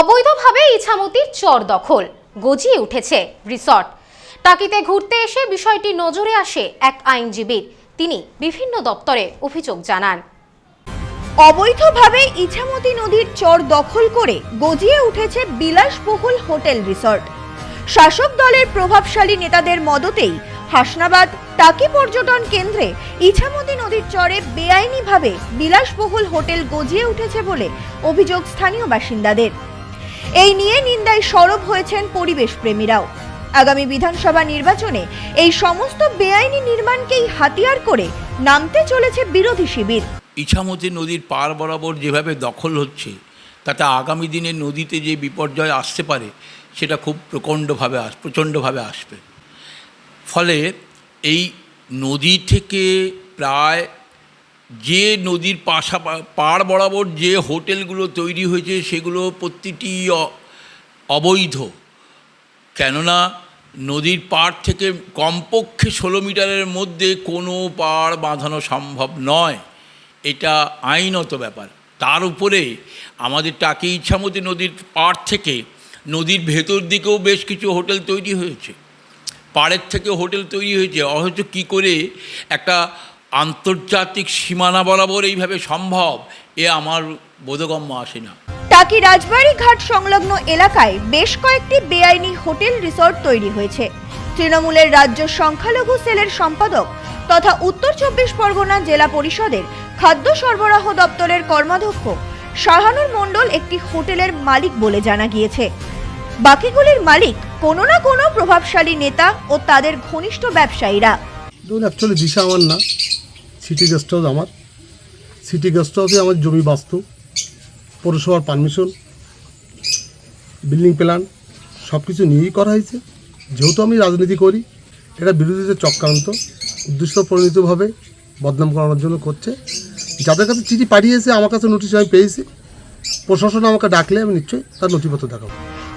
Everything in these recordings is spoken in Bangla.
অবৈধভাবে ইছামতির চর দখল, গজিয়ে উঠেছে রিসর্ট। টাকিতে ঘুরতে এসে বিষয়টি নজরে আসে এক আইনজীবীর। তিনি বিভিন্ন দপ্তরে অভিযোগ জানান। অবৈধভাবে ইছামতি নদীর চর দখল করে গজিয়ে উঠেছে বিলাসবহুল হোটেল রিসর্ট। শাসক দলের প্রভাবশালী নেতাদের মদতেই হাসনাবাদ টাকি পর্যটন কেন্দ্রে ইছামতি নদীর চরে বেআইনিভাবে বিলাসবহুল হোটেল গজিয়ে উঠেছে বলে অভিযোগ স্থানীয় বাসিন্দাদের। এই নিয়ে নিন্দায় সরব হয়েছেন পরিবেশ প্রেমীরাও আগামী বিধানসভা নির্বাচনে এই সমস্ত বেআইনি নির্মাণকেই হাতিয়ার করে নামতে চলেছে বিরোধী শিবির। ইছামতি নদীর পার বরাবর যেভাবে দখল হচ্ছে, তাতে আগামী দিনে নদীতে যে বিপর্যয় আসতে পারে, সেটা খুব প্রচণ্ডভাবে আস, প্রচণ্ডভাবে আসবে। ফলে এই নদী থেকে প্রায় যে নদীর পাশা পাড় বরাবর যে হোটেলগুলো তৈরি হয়েছে, সেগুলো প্রতিটি অবৈধ। কেননা নদীর পাড় থেকে কমপক্ষে ষোলো মিটারের মধ্যে কোনো পাড় বাঁধানো সম্ভব নয়। এটা আইনত ব্যাপার। তার উপরে আমাদের টাকি ইচ্ছামতি নদীর পাড় থেকে নদীর ভেতর দিকেও বেশ কিছু হোটেল তৈরি হয়েছে। পাড়ের থেকে হোটেল তৈরি হয়েছে। অথচ কী করে একটা আন্তর্জাতিক সীমানা বরাবর এইভাবে সম্ভব এ আমার বোধগম্য আসে না। টাকি রাজবাড়ি ঘাট সংলগ্ন এলাকায় বেশ কয়েকটি বেআইনি হোটেল রিসর্ট তৈরি হয়েছে। তৃণমূলের রাজ্য সংখ্যালঘু সেলের সম্পাদক তথা উত্তর চব্বিশ পরগনা জেলা পরিষদের খাদ্য সরবরাহ দপ্তরের কর্মাধ্যক্ষ শাহানুর মণ্ডল একটি হোটেলের মালিক বলে জানা গিয়েছে। বাকিগুলির মালিক কোনো না কোনো প্রভাবশালী নেতা ও তাদের ঘনিষ্ঠ ব্যবসায়ীরা। অ্যাকচুয়ালি দিশা আমার না। সিটি গেস্ট হাউস আমার। সিটি গেস্ট হাউসে আমার জমি বাস্তু, পৌরসভার পারমিশন বিল্ডিং প্ল্যান সব কিছু নিয়েই করা হয়েছে। যেহেতু আমি রাজনীতি করি, এটা বিরোধীদের চক্রান্ত, উদ্দেশ্য পরিণতভাবে বদনাম করানোর জন্য করছে। যাদের কাছে চিঠি পাঠিয়েছে, আমার কাছে নোটিশ আমি পেয়েছি। প্রশাসন আমাকে ডাকলে আমি নিশ্চয়ই তার নথিপত্র দেখাবো।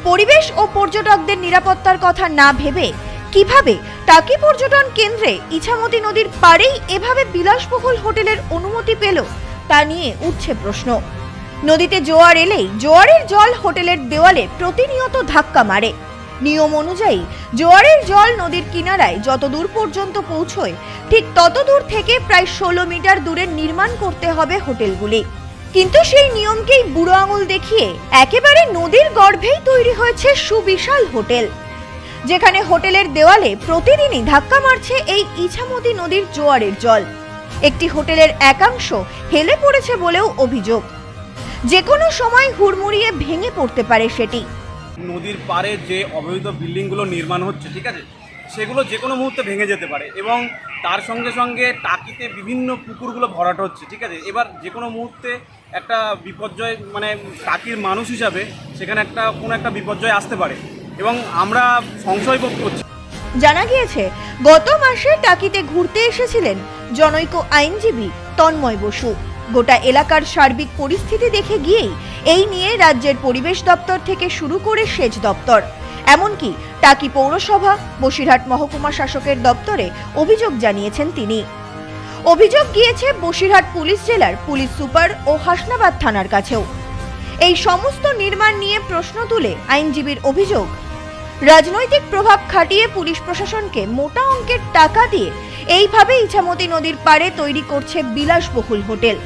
পরিবেশ ও পর্যটকদের নিরাপত্তার কথা না ভেবে কীভাবে? টাকি পর্যটন কেন্দ্রে ইছামতি নদীর পাড়েই এভাবে বিলাসবহুল হোটেলের অনুমতি পেল, তা নিয়ে উঠছে প্রশ্ন। নদীতে জোয়ার এলেই জোয়ারের জল হোটেলের দেওয়ালে প্রতিনিয়ত ধাক্কা মারে। নিয়ম অনুযায়ী জোয়ারের জল নদীর কিনারায় যত দূর পর্যন্ত পৌঁছয়, ঠিক তত দূর থেকে প্রায় ষোলো মিটার দূরে নির্মাণ করতে হবে হোটেলগুলি। কিন্তু সেই নিয়মকেই বুড়ো আঙুল দেখিয়ে একেবারে নদীর গর্ভেই তৈরি হয়েছে সুবিশাল হোটেল। যেখানে হোটেলের দেওয়ালে প্রতিদিনই ধাক্কা মারছে এই ইছামতি নদীর জোয়ারের জল। একটি হোটেলের একাংশ হেলে পড়েছে বলেও অভিযোগ। যে কোনো সময় হুড়মুড়িয়ে ভেঙে পড়তে পারে সেটি। নদীর পাড়ে যে অবৈধ বিল্ডিংগুলো নির্মাণ হচ্ছে, ঠিক আছে? সেগুলো যে কোনো মুহূর্তে ভেঙে যেতে পারে এবং তার সঙ্গে সঙ্গে টাকিতে বিভিন্ন পুকুরগুলো ভরাট হচ্ছে, ঠিক আছে? এবার যে কোনো মুহূর্তে একটা বিপর্যয় মানে টাকির মানুষ হিসাবে সেখানে একটা, কোনো একটা বিপর্যয় আসতে পারে। এবং আমরা সংশয় বোধ করছি। জানা গিয়েছে, গত মাসে টাকিতে ঘুরতে এসেছিলেন জনৈক আইনজীবী তন্ময় বসু। গোটা এলাকার সার্বিক পরিস্থিতি দেখে গিয়েই এই নিয়ে রাজ্যের পরিবেশ দপ্তর থেকে শুরু করে সেচ দপ্তর। এমনকি টাকি পৌরসভা, বসিরহাট মহকুমা শাসকের দপ্তরে অভিযোগ জানিয়েছেন তিনি। অভিযোগ গিয়েছে, বসিরহাট পুলিশ জেলার পুলিশ সুপার ও হাসনাবাদ থানার কাছেও। এই সমস্ত নির্মাণ নিয়ে প্রশ্ন তুলে আইনজীবীর অভিযোগ। রাজনৈতিক প্রভাব খাটিয়ে পুলিশ প্রশাসনকে মোটা অঙ্কের টাকা দিয়ে এইভাবে ইছামতি নদীর পাড়ে তৈরি করছে বিলাসবহুল হোটেল।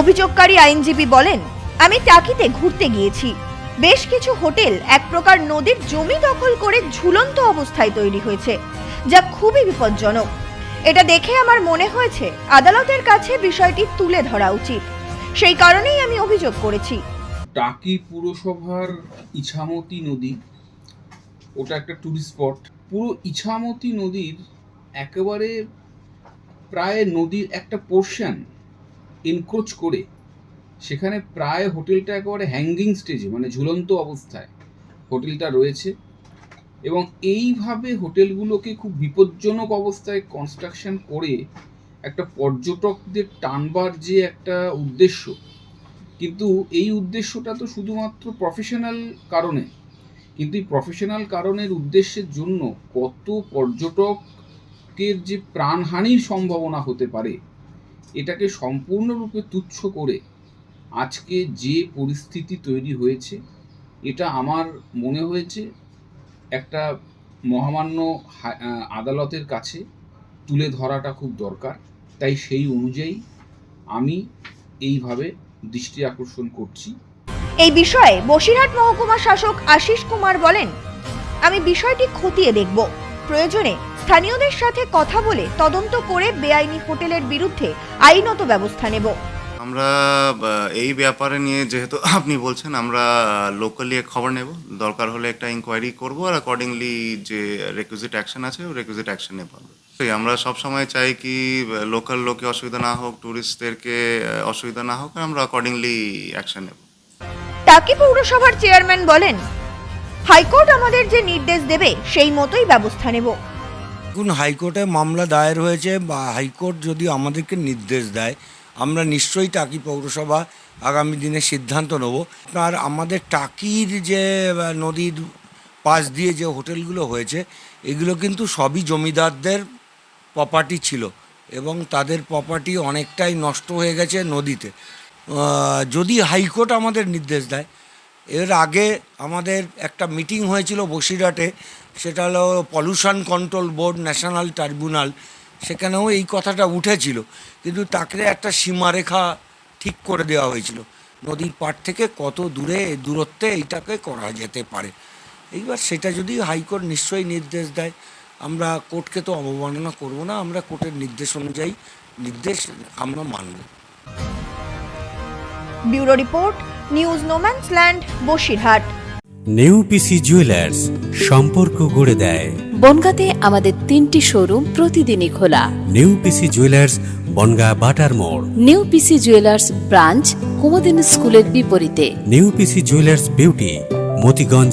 অভিযোগকারী আইনজীবী বলেন, আমি টাকিতে ঘুরতে গিয়েছি। বেশ কিছু হোটেল এক প্রকার নদীর জমি দখল করে ঝুলন্ত অবস্থায় তৈরি হয়েছে, যা খুবই বিপজ্জনক। এটা দেখে আমার মনে হয়েছে, আদালতের কাছে বিষয়টি তুলে ধরা উচিত। সেই কারণেই আমি অভিযোগ করেছি। টাকি পুরসভার ইছামতি নদী, ওটা একটা ট্যুরিস্ট স্পট পুরো ইছামতি নদীর একেবারে প্রায় নদীর একটা পোর্শন এনক্রোচ করে, সেখানে প্রায় হোটেলটা একেবারে হ্যাঙ্গিং স্টেজে মানে ঝুলন্ত অবস্থায় হোটেলটা রয়েছে। এবং এইভাবে হোটেলগুলোকে খুব বিপজ্জনক অবস্থায় কনস্ট্রাকশন করে একটা পর্যটকদের টানবার যে একটা উদ্দেশ্য কিন্তু এই উদ্দেশ্যটা তো শুধুমাত্র প্রফেশনাল কারণে। কিন্তু এই প্রফেশনাল কারণের উদ্দেশ্যের জন্য কত পর্যটকের যে প্রাণহানির সম্ভাবনা হতে পারে, এটাকে সম্পূর্ণরূপে তুচ্ছ করে আজকে যে পরিস্থিতি তৈরি হয়েছে, এটা আমার মনে হয়েছে একটা মহামান্য আদালতের কাছে তুলে ধরাটা খুব দরকার। তাই সেই অনুযায়ী আমি এইভাবে দৃষ্টি আকর্ষণ করছি। এই বিষয়ে বসিরহাট মহকুমা শাসক আশিস কুমার বলেন আমি বিষয়টি খতিয়ে দেখব। প্রয়োজনে স্থানীয়দের সাথে কথা বলে তদন্ত করে বেআইনি হোটেলের বিরুদ্ধে আইনত ব্যবস্থা নেব। আমরা এই ব্যাপারে নিয়ে যেহেতু আপনি বলছেন আমরা লোকালি খবর নেব। দরকার হলে একটা ইনকোয়ারি করব আর অ্যাকর্ডিংলি যে রেকুইজিট অ্যাকশন আছে রেকুইজিট অ্যাকশন নেব সেই আমরা সব সময় চাই কি লোকাল লোকে অসুবিধা না হোক ট্যুরিস্টদেরকে অসুবিধা না হোক আমরা অ্যাকর্ডিংলি অ্যাকশন নেব। টাকি পৌরসভার চেয়ারম্যান বলেন হাইকোর্ট আমাদের যে নির্দেশ দেবে সেই মতোই ব্যবস্থা নেব। দেখুন হাইকোর্টে মামলা দায়ের হয়েছে বা হাইকোর্ট যদি আমাদেরকে নির্দেশ দেয় আমরা নিশ্চয়ই টাকি পৌরসভা আগামী দিনে সিদ্ধান্ত নেব। আর আমাদের টাকির যে নদীর পাশ দিয়ে যে হোটেলগুলো হয়েছে এগুলো কিন্তু সবই জমিদারদের প্রপার্টি ছিল এবং তাদের প্রপার্টি অনেকটাই নষ্ট হয়ে গেছে নদীতে। যদি হাইকোর্ট আমাদের নির্দেশ দেয়, এর আগে আমাদের একটা মিটিং হয়েছিল বসিরহাটে, সেটা হলো pollution control board national tribunal সেখানেও এই কথাটা উঠেছিল। কিন্তু তাকে একটা সীমারেখা ঠিক করে দেওয়া হয়েছিল। নদীর পাড় থেকে কত দূরে দূরত্বে এইটাকে করা যেতে পারে। এইবার সেটা যদি হাইকোর্ট নিশ্চয়ই নির্দেশ দেয় আমরা কোর্টকে তো অবমাননা করব না আমরা কোর্টের নির্দেশ অনুযায়ী নির্দেশ আমরা মানব। Bureau report news no man's land Basirhat. New PC jewellers সম্পর্ক গড়ে দেয়। বনগাঁতে আমাদের তিনটি শোরুম প্রতিদিনই খোলা। নেউপিসি জুয়েলার্স বনগা বাটার মোড়। New PC jewellers branch Kumudini স্কুলের বিপরীতে। New PC jewellers beauty Motiganj